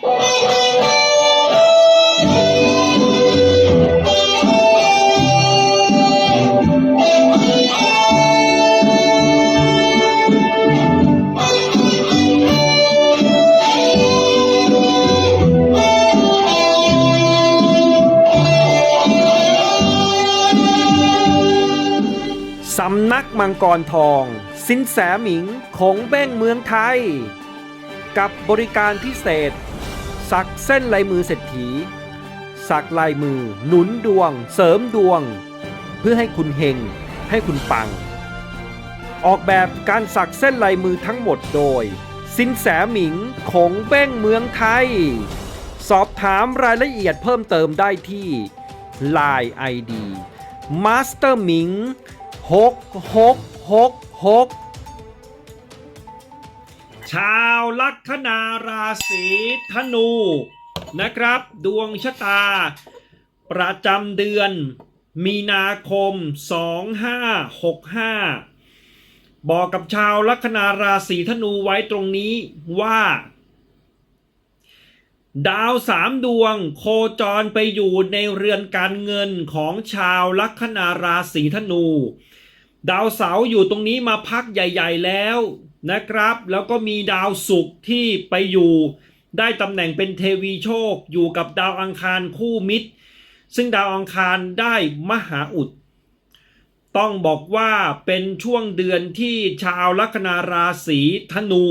สำนักมังกรทอง สินแสหมิงของเบ้งเมืองไทย กับบริการพิเศษ สักเส้นลายมือเศรษฐี สักลายมือ หนุนดวง เสริมดวง เพื่อให้คุณเฮงให้คุณปัง ออกแบบการสักเส้นลายมือทั้งหมดโดย สินแสหมิงของเบ้งเมืองไทย สอบถามรายละเอียดเพิ่มเติมได้ที่ Line ID Master หมิง6666 ชาวลัคนาราศีธนูนะครับ ดวงชะตา ประจำเดือน มีนาคม 2565 บอกกับชาวลัคนาราศีธนูไว้ตรงนี้ว่า ดาวสามดวงโคจรไปอยู่ในเรือนการเงินของชาวลัคนาราศีธนู ดาวเสาอยู่ตรงนี้มาพักใหญ่ ๆ แล้ว นะครับ แล้วก็มีดาวศุกร์ที่ไปอยู่ได้ตำแหน่งเป็นเทวีโชคอยู่กับดาวอังคารคู่มิตร ซึ่งดาวอังคารได้มหาอุด ต้องบอกว่าเป็นช่วงเดือนที่ชาวลัคนาราศีธนู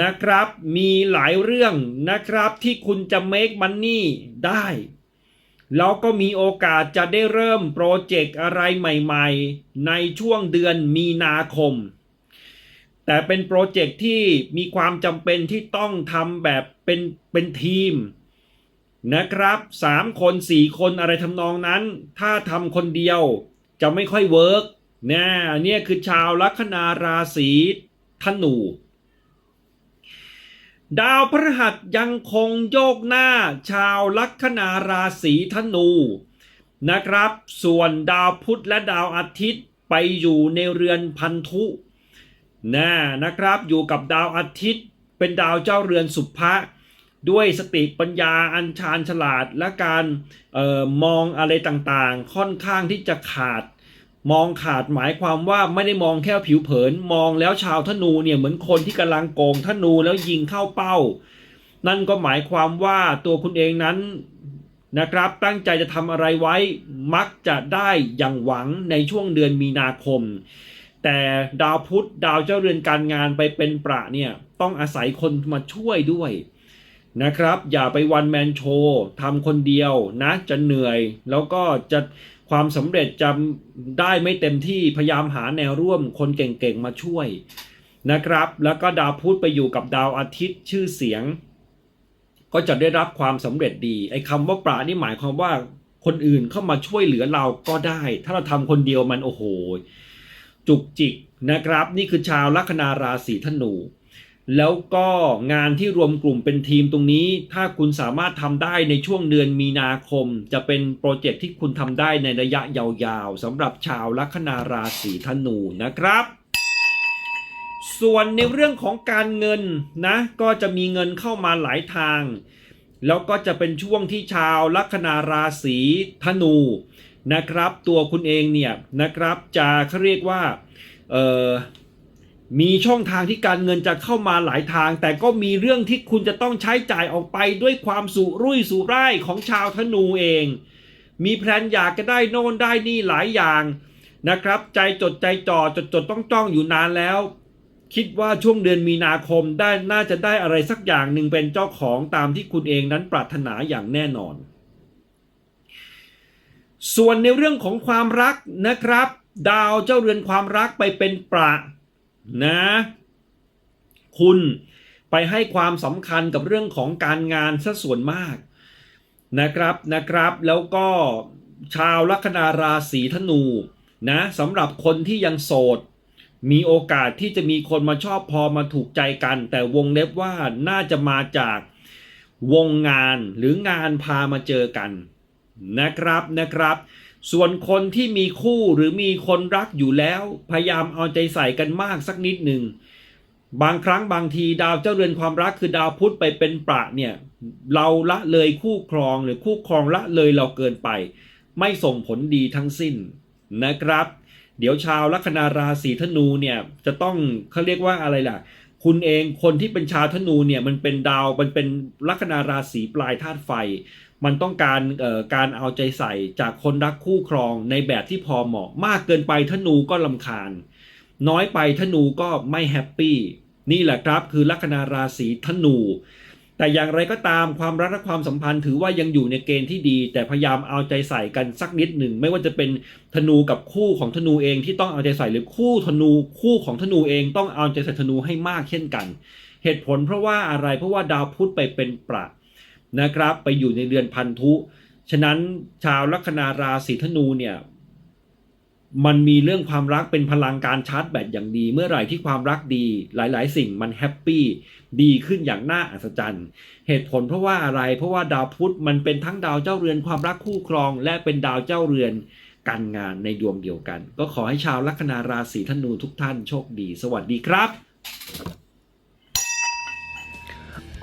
นะครับมีหลายเรื่องนะครับที่คุณจะ make money ได้ แล้วก็มีโอกาสจะได้เริ่มโปรเจกต์อะไรใหม่ๆ ในช่วงเดือนมีนาคม แต่เป็นโปรเจกต์ที่มีความจำเป็นที่ต้องทำแบบเป็นเป็นทีมนะครับสามคนสี่คนอะไรทำนองนั้น ถ้าทำคนเดียวจะไม่ค่อยเวิร์กนะเนี่ยคือชาวลัคนาราศีธนู ดาวพฤหัสยังคงโยกหน้าชาวลัคนาราศีธนูนะครับ ส่วนดาวพุธและดาวอาทิตย์ไปอยู่ในเรือนพันธุ นะนะครับ อยู่กับดาวอาทิตย์ เป็นดาวเจ้าเรือนสุภะด้วยสติปัญญาอันชาญฉลาดและการออมองอะไรต่างๆ ค่อนข้างที่จะขาด มองขาดหมายความว่าไม่ได้มองแค่ผิวเผิน มองแล้วชาวธนูเนี่ยเหมือนคนที่กำลังโกงธนูแล้วยิงเข้าเป้า นั่นก็หมายความว่าตัวคุณเองนั้นนะครับตั้งใจจะทำอะไรไว้มักจะได้อย่างหวังในช่วงเดือนมีนาคม แต่ดาวพุธดาวเจ้าเรือนการงานไปเป็นประเนี่ยต้องอาศัยคนมาช่วยด้วยนะครับ อย่าไปวันแมนโชว์ทำคนเดียวนะจะเหนื่อย แล้วก็จะความสำเร็จจะได้ไม่เต็มที่พยายามหาแนวร่วมคนเก่งๆมาช่วยนะครับ แล้วก็ดาวพุธไปอยู่กับดาวอาทิตย์ชื่อเสียง ก็จะได้รับความสำเร็จดีไอ้คำว่าปรานี่หมายความว่าคนอื่นเข้ามาช่วยเหลือเราก็ได้ ถ้าเราทำคนเดียวมันโอ้โห จุกจิกนะครับ นี่คือชาวลัคนาราศีธนู แล้วก็งานที่รวมกลุ่มเป็นทีมตรงนี้ ถ้าคุณสามารถทำได้ในช่วงเดือนมีนาคม จะเป็นโปรเจกต์ที่คุณทำได้ในระยะยาวๆสำหรับชาวลัคนาราศีธนูนะครับส่วนในเรื่องของการเงินนะก็จะมีเงินเข้ามาหลายทาง แล้วก็จะเป็นช่วงที่ชาวลัคนาราศีธนู นะครับ ตัวคุณเองเนี่ยนะครับจะเขาเรียกว่ามีช่องทางที่การเงินจะเข้ามาหลายทาง แต่ก็มีเรื่องที่คุณจะต้องใช้จ่ายออกไปด้วยความสุรุ่ยสุร่ายของชาวธนูเอง มีแพลนอยากจะได้โน่นได้นี่หลายอย่างนะครับ ใจจดใจจ่อจดจดต้องจ้องอยู่นานแล้ว คิดว่าช่วงเดือนมีนาคมได้น่าจะได้อะไรสักอย่างหนึ่งเป็นเจ้าของตามที่คุณเองนั้นปรารถนาอย่างแน่นอน ส่วนในเรื่องของความรักนะครับ ดาวเจ้าเรือนความรักไปเป็นประนะ คุณไปให้ความสำคัญกับเรื่องของการงานซะส่วนมากนะครับนะครับ แล้วก็ชาวลัคนาราศีธนูนะสำหรับคนที่ยังโสด มีโอกาสที่จะมีคนมาชอบพอมาถูกใจกัน แต่วงเล็บว่าน่าจะมาจากวงงานหรืองานพามาเจอกัน นะครับนะครับ ส่วนคนที่มีคู่หรือมีคนรักอยู่แล้ว พยายามเอาใจใส่กันมากสักนิดหนึ่งบางครั้งบางทีดาวเจ้าเรือนความรักคือดาวพุธไปเป็นประเนี่ย เราละเลยคู่ครองหรือคู่ครองละเลยเราเกินไป ไม่ส่งผลดีทั้งสิ้นนะครับ เดี๋ยวชาวลัคนาราศีธนูเนี่ยจะต้องเขาเรียกว่าอะไรล่ะ คุณเองคนที่เป็นชาวธนูเนี่ยมันเป็นดาวมันเป็นลัคนาราศีปลายธาตุไฟ มันต้องการการเอาใจใส่จากคนรักคู่ครองในแบบที่พอเหมาะ มากเกินไปธนูก็ลำคาญ น้อยไปธนูก็ไม่แฮปปี้นี่แหละครับคือลัคนาราศีธนู แต่อย่างไรก็ตามความรักและความสัมพันธ์ถือว่ายังอยู่ในเกณฑ์ที่ดี แต่พยายามเอาใจใส่กันสักนิดหนึ่ง ไม่ว่าจะเป็นธนูกับคู่ของธนูเองที่ต้องเอาใจใส่หรือคู่ธนูคู่ของธนูเองต้องเอาใจใส่ธนูให้มากเช่นกัน เหตุผลเพราะว่าอะไรเพราะว่าดาวพุธไปเป็นประ นะครับ ไปอยู่ในเดือนพันธุ ฉะนั้นชาวลัคนาราศีธนูเนี่ยมันมีเรื่องความรักเป็นพลังการชาร์จแบตอย่างดี เมื่อไหร่ที่ความรักดีหลายๆ สิ่งมันแฮปปี้ดีขึ้นอย่างน่าอัศจรรย์ เหตุผลเพราะว่าอะไรเพราะว่าดาวพุธมันเป็นทั้งดาวเจ้าเรือนความรักคู่ครอง และเป็นดาวเจ้าเรือนการงานในดวงเดียวกัน ก็ขอให้ชาวลัคนาราศีธนูทุกท่านโชคดี สวัสดีครับ